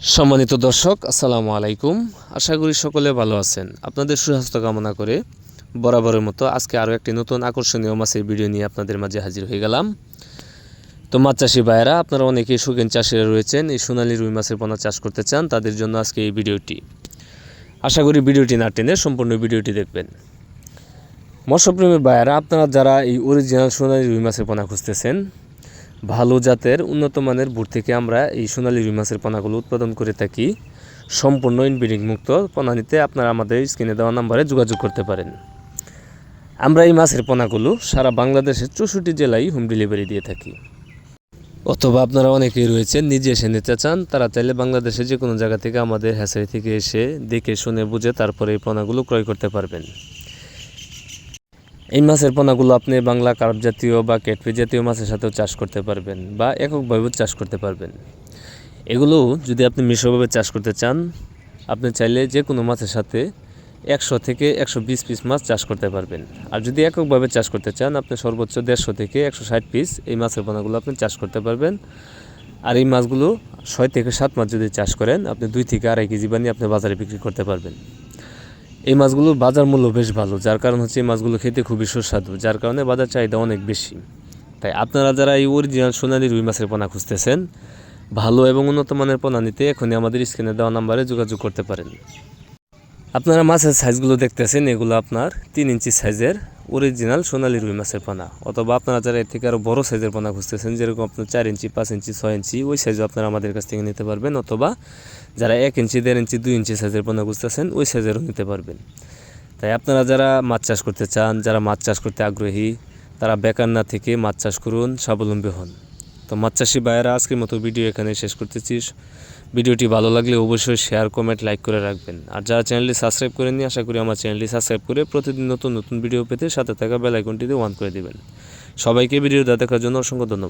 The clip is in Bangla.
সম্মানিত দর্শক, আসসালামু আলাইকুম। আশা করি সকলে ভালো আছেন। আপনাদের সুস্বাস্থ্য কামনা করে বরাবরের মতো আজকে আরও একটি নতুন আকর্ষণীয় মাছের ভিডিও নিয়ে আপনাদের মাঝে হাজির হয়ে গেলাম। তো মাছ চাষি ভাইয়েরা, আপনারা অনেকেই শৌখিন চাষিরা রয়েছেন, এই সোনালী রুই মাছের পোনা চাষ করতে চান, তাদের জন্য আজকে এই ভিডিওটি। আশা করি ভিডিওটি না টেনে সম্পূর্ণ ভিডিওটি দেখবেন। মৎস্যপ্রেমী ভাইয়েরা, আপনারা যারা এই অরিজিনাল সোনালী রুই মাছের পোনা খুঁজতেছেন ভালো জাতের উন্নত মানের বুট থেকে আমরা এই সোনালী রুই মাছের পোনাগুলো উৎপাদন করে থাকি। সম্পূর্ণ ইনব্রিডিং মুক্ত পোনা নিতে আপনারা আমাদের স্ক্রিনে দেওয়া নাম্বারে যোগাযোগ করতে পারেন। আমরা এই মাছের পোনাগুলো সারা বাংলাদেশের চৌষট্টি জেলায় হোম ডেলিভারি দিয়ে থাকি। অথবা আপনারা অনেকেই রয়েছেন, নিজে এসে নিতে চান, তারা চাইলে বাংলাদেশের যে কোনো জায়গা থেকে আমাদের হ্যাসারি থেকে এসে দেখে শুনে বুঝে তারপরে এই পোনাগুলো ক্রয় করতে পারবেন। এই মাছের পোনাগুলো আপনি বাংলা কার্প জাতীয় বা ক্যাটফি জাতীয় মাছের সাথেও চাষ করতে পারবেন বা এককভাবেও চাষ করতে পারবেন। এগুলো যদি আপনি মিশ্রভাবে চাষ করতে চান, আপনি চাইলে যে কোনো মাছের সাথে একশো থেকে একশো বিশ পিস মাছ চাষ করতে পারবেন। আর যদি এককভাবে চাষ করতে চান, আপনি সর্বোচ্চ দেড়শো থেকে একশো ষাট পিস এই মাছের পোনাগুলো আপনি চাষ করতে পারবেন। আর এই মাছগুলো ছয় থেকে সাত মাছ যদি চাষ করেন, আপনি দুই থেকে আড়াই কেজি বানিয়ে আপনি বাজারে বিক্রি করতে পারবেন। এই মাছগুলোর বাজার মূল্য বেশ ভালো, যার কারণ হচ্ছে এই মাছগুলো খেতে খুবই সুস্বাদু, যার কারণে বাজার চাহিদা অনেক বেশি। তাই আপনারা যারা এই অরিজিনাল সোনালি রুই মাছের পোনা খুঁজতেছেন, ভালো এবং উন্নত মানের পোনা নিতে এখনই আমাদের স্ক্রিনে দেওয়া নাম্বারে যোগাযোগ করতে পারেন। আপনারা মাছের সাইজগুলো দেখতেছেন, এগুলো আপনার তিন ইঞ্চি সাইজের অরিজিনাল সোনালি রুই মাছের পানা। অথবা আপনারা যারা এর থেকে আরও বড় সাইজের পানা খুঁজতেছেন, যেরকম আপনার চার ইঞ্চি, পাঁচ ইঞ্চি, ছয় ইঞ্চি, ওই সাইজও আপনারা আমাদের কাছ থেকে নিতে পারবেন। অথবা যারা এক ইঞ্চি, দেড় ইঞ্চি, দুই ইঞ্চি সাইজের পোনা খুঁজতেছেন, ওই সাইজেরও নিতে পারবেন। তাই আপনারা যারা মাছ চাষ করতে চান, যারা মাছ চাষ করতে আগ্রহী, তারা বেকার না থেকে মাছ চাষ করুন, স্বাবলম্বী হন। তো চাষি ভাইয়েরা, আজকের মতো ভিডিও এখানে শেষ করতেছি। ভিডিওটি ভালো লাগলে অবশ্যই শেয়ার কমেন্ট লাইক করে রাখবেন। আর যারা চ্যানেলটি সাবস্ক্রাইব করেননি, আশা করি আমার চ্যানেলটি সাবস্ক্রাইব করে প্রতিদিন নতুন নতুন ভিডিও পেতে সাথে থাকা বেলাইকনটিতে ওয়ান করে দেবেন। সবাইকে ভিডিওটা দেখার জন্য অসংখ্য ধন্যবাদ।